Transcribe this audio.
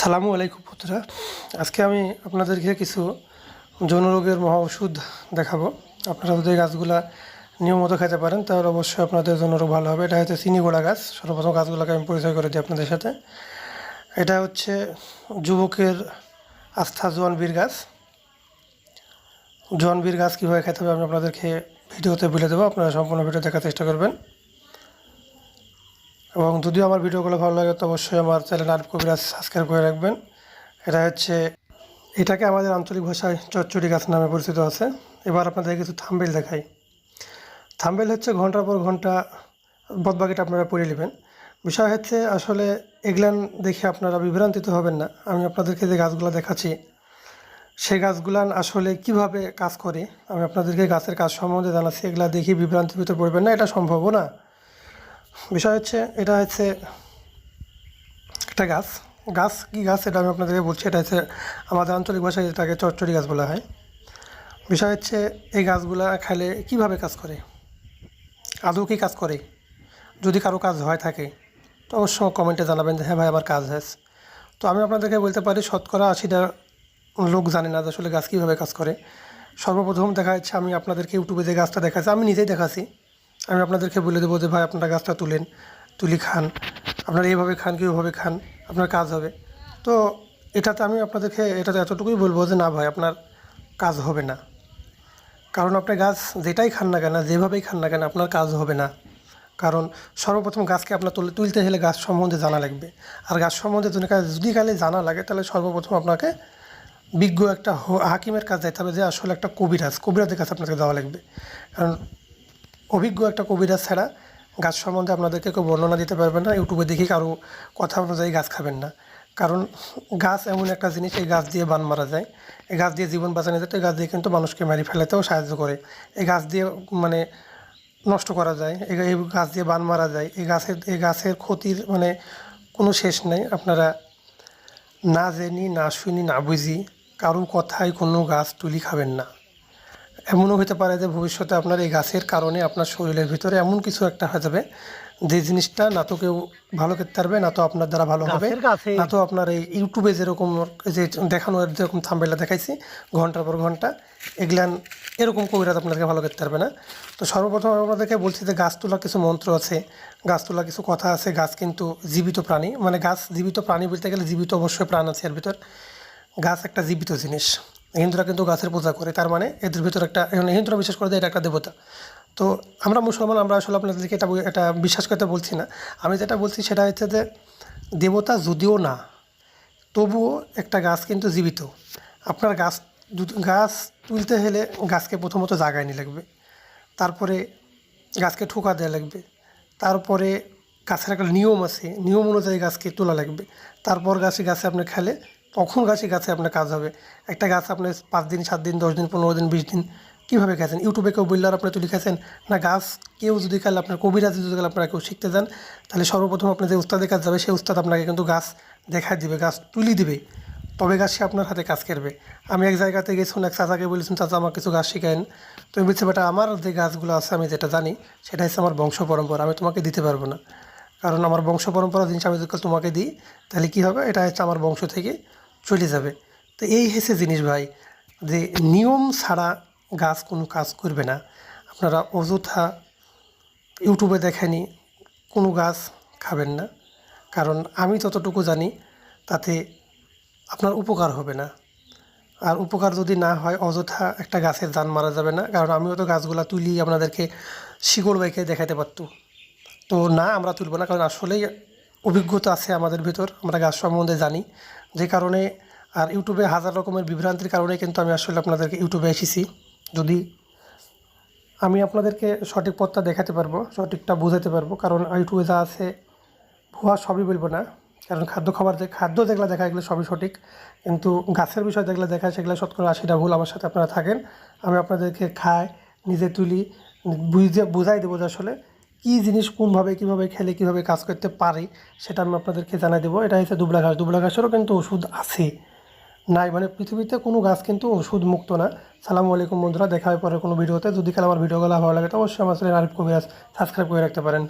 সালামু আলাইকুম পুত্রা। আজকে আমি আপনাদেরকে কিছু যৌন রোগের মহা ওষুধ দেখাবো। আপনারা যদি গাছগুলা নিয়মিত খেতে পারেন, তাহলে অবশ্যই আপনাদের জন্য রোগ ভালো হবে। এটা হচ্ছে চিনিগোড়া গাছ। সর্বপ্রথম গাছগুলোকে আমি পরিচয় করে দিই আপনাদের সাথে। এটা হচ্ছে যুবকের আস্থা জোয়ান বীর গাছ। জোয়ান বীর গাছ কীভাবে খেতে হবে আমি আপনাদেরকে ভিডিওতে বলে দেবো। আপনারা সম্পূর্ণ ভিডিও দেখার চেষ্টা করবেন। এবং যদিও আমার ভিডিওগুলো ভালো লাগে, তো অবশ্যই আমার চ্যানেল আরব কবিরাজ সাবস্ক্রাইব করে রাখবেন। এটা হচ্ছে, এটাকে আমাদের আঞ্চলিক ভাষায় চচ্চড়ি গাছ নামে পরিচিত আছে। এবার আপনাদের কিছু থাম্বেল দেখাই। থাম্বেল হচ্ছে ঘণ্টার পর ঘণ্টা বদবাকিটা আপনারা পড়ে নেবেন। বিষয় হচ্ছে, আসলে এগুলান দেখে আপনারা বিভ্রান্তিত হবেন না। আমি আপনাদেরকে যে গাছগুলো দেখাচ্ছি, সেই গাছগুলান আসলে কীভাবে কাজ করে, আমি আপনাদেরকে গাছের কাজ সম্বন্ধে জানাচ্ছি। এগুলা দেখি বিভ্রান্তির ভিতরে পড়বেন না, এটা সম্ভবও না। বিষয় হচ্ছে, এটা হচ্ছে একটা গাছ। গাছ কি গাছ এটা আমি আপনাদেরকে বলছি, এটা হচ্ছে আমাদের আঞ্চলিক ভাষায় এটাকে চচ্চড়ি গাছ বলা হয়। বিষয় হচ্ছে, এই গাছগুলা খাইলে কীভাবে কাজ করে? আদৌ কি কাজ করে? যদি কারও কাজ হয় থাকে, তো অবশ্য কমেন্টে জানাবেন যে হ্যাঁ ভাই, আমার কাজ হয়েছে। তো আমি আপনাদেরকে বলতে পারি, শতকরা আশিটা লোক জানে না যে আসলে গাছ কীভাবে কাজ করে। সর্বপ্রথম দেখা যাচ্ছে, আমি আপনাদেরকে ইউটিউবে যে গাছটা দেখাচ্ছি, আমি নিজেই দেখাচ্ছি। আমি আপনাদেরকে বলে দেবো যে, ভাই, আপনারা গাছটা তুলেন, তুলি খান। আপনারা এইভাবে খান কি ওইভাবে খান, আপনার কাজ হবে। তো এটাতে আমি আপনাদেরকে, এটাতে এতটুকুই বলব যে, না ভাই, আপনার কাজ হবে না। কারণ আপনি গাছ যেটাই খান না কেন, যেভাবেই খান না কেন, আপনার কাজ হবে না। কারণ সর্বপ্রথম গাছকে আপনার তুলে, তুলতে হলে গাছ সম্বন্ধে জানা লাগবে। আর গাছ সম্বন্ধে যদি কালে জানা লাগে, তাহলে সর্বপ্রথম আপনাকে বিজ্ঞ একটা হাকিমের কাজ যাইতে হবে যে, আসলে একটা কবিরাজ, কবিরাজের কাছে আপনাকে দেওয়া লাগবে। কারণ অভিজ্ঞ একটা কবিরাজ ছাড়া গাছ সম্বন্ধে আপনাদেরকে কেউ বর্ণনা দিতে পারবে না, ইউটিউবে দেখি কারও কথা অনুযায়ী গাছ খাবেন না। কারণ গাছ এমন একটা জিনিস, এই গাছ দিয়ে বান মারা যায়। এই গাছ দিয়ে জীবন বাঁচানো যেত এই গাছ দিয়ে কিন্তু মানুষকে মারি ফেলাতেও সাহায্য করে। এই গাছ দিয়ে মানে নষ্ট করা যায় এই গাছ দিয়ে বান মারা যায়। এই গাছের এই গাছের ক্ষতির মানে কোনো শেষ নেই। আপনারা না জেনি, না শুনি, না বুঝি, কারও কথায় কোনো গাছ তুলি খাবেন না। এমনও হতে পারে যে ভবিষ্যতে আপনার এই গাছের কারণে আপনার শরীরের ভিতরে এমন কিছু একটা হয়ে যাবে যে জিনিসটা না তো কেউ ভালো করতে পারবে না তো আপনার দ্বারা ভালো হবে না তো আপনার এই ইউটিউবে যেরকম যে দেখানো যেরকম থাম্বেলা দেখাইছি ঘণ্টার পর ঘণ্টা এগুলান এরকম কবিরাজ আপনাদেরকে ভালো করতে পারবে না। তো সর্বপ্রথম আপনাদেরকে বলছি যে গাছ তোলা কিছু মন্ত্র আছে গাছ তোলা কিছু কথা আছে গাছ কিন্তু জীবিত প্রাণী মানে গাছ জীবিত প্রাণী বলতে গেলে জীবিত অবশ্যই প্রাণ আছে এর ভিতর। গাছ একটা জীবিত জিনিস। হিন্দুরা কিন্তু গাছের পূজা করে, তার মানে এদের ভিতর একটা হিন্দুরা বিশ্বাস করে যে এটা একটা দেবতা। তো আমরা মুসলমান, আমরা আসলে আপনাদেরকে এটা এটা বিশ্বাস করতে বলছি না। আমি যেটা বলছি সেটা হচ্ছে যে দেবতা যদিও না, তবুও একটা গাছ কিন্তু জীবিত। আপনার গাছ গাছ তুলতে হলে গাছকে প্রথমত জাগায় নিয়ে লাগবে। তারপরে গাছকে ঠোকা দেওয়া লাগবে। তারপরে গাছের একটা নিয়ম আছে। নিয়ম অনুযায়ী গাছকে তোলা লাগবে। তারপর গাছে গাছে আপনি খেলে তখন গাছে গাছে আপনার কাজ হবে? একটা গাছ আপনি পাঁচ দিন, সাত দিন, দশ দিন, পনেরো দিন, বিশ দিন কীভাবে খেয়েছেন ইউটিউবে কেউ বললে আর আপনি তুলি খেয়েছেন না, গাছ কেউ যদি খেলে আপনার কবিরাজ যদি খেলে আপনারা কেউ শিখতে যান। তাহলে সর্বপ্রথম আপনি যে উস্তাদের কাজ যাবে, সেই উস্তাদ আপনাকে কিন্তু গাছ দেখায় দিবে, গাছ তুলি দিবে। তবে গাছ সে আপনার হাতে কাজ করবে। আমি এক জায়গাতে গেছিলাম এক চাচাকে বলেছিলাম, চাচা আমার কিছু গাছ শিখাইন। তুমি বলছি, বেটা, আমার যে গাছগুলো আছে, আমি যেটা জানি, সেটা হচ্ছে আমার বংশ পরম্পরা। আমি তোমাকে দিতে পারব না। কারণ আমার বংশ পরম্পরা জিনিস আমি যদি তোমাকে দিই, তাহলে কী হবে? এটা হচ্ছে আমার বংশ থেকে চলে যাবে। তো এই হেসে জিনিস ভাই, যে নিয়ম ছাড়া গাছ কোনো কাজ করবে না। আপনারা অযথা ইউটিউবে দেখেনি কোনো গাছ খাবেন না। কারণ আমি যতটুকু জানি, তাতে আপনার উপকার হবে না। আর উপকার যদি না হয়, অযথা একটা গাছের দান মারা যাবে না। কারণ আমিও তো গাছগুলা তুলি, আপনাদেরকে শিকড় বাইকে দেখাতে পারতো। তো না, আমরা তুলব না, কারণ আসলেই অভিজ্ঞতা আছে আমাদের ভিতর। আমরা গাছ সম্বন্ধে জানি। যে কারণে আর ইউটিউবে হাজার রকমের বিভ্রান্তির কারণে কিন্তু আমি আসলে আপনাদেরকে ইউটিউবে এসেছি। যদি আমি আপনাদেরকে সঠিক পথটা দেখাতে পারব, সঠিকটা বোঝাতে পারব, কারণ ইউটিউবে যা আছে, ভুয়া সবই বলব না। কারণ খাদ্য খাবার খাদ্য দেখলে দেখা এগুলো সবই সঠিক, কিন্তু গাছের বিষয় দেখলে দেখায় সেগুলো শতকরা আশিটা ভুল আমার সাথে আপনারা থাকেন। আমি আপনাদেরকে খাই, নিজে তুলি বুঝে বোঝাই দেবো যে আসলে কী জিনিস কোনভাবে, কীভাবে খেলে, কীভাবে কাজ করতে পারে সেটা আমি আপনাদেরকে জানাই দেবো। এটা হচ্ছে দুবলা ঘাস। দুবলা ঘাসেরও কিন্তু ওষুধ আছে। নাই মানে পৃথিবীতে কোনো গাছ কিন্তু ওষুধ মুক্ত না। সালাম আলাইকুম বন্ধুরা, দেখা হয় পরে কোনো ভিডিওতে। যদি খেলে আমার ভিডিওগুলো ভালো লাগে, তো অবশ্যই আমার চ্যানেল আরিফ কবিরাজ সাবস্ক্রাইব করে রাখতে পারেন।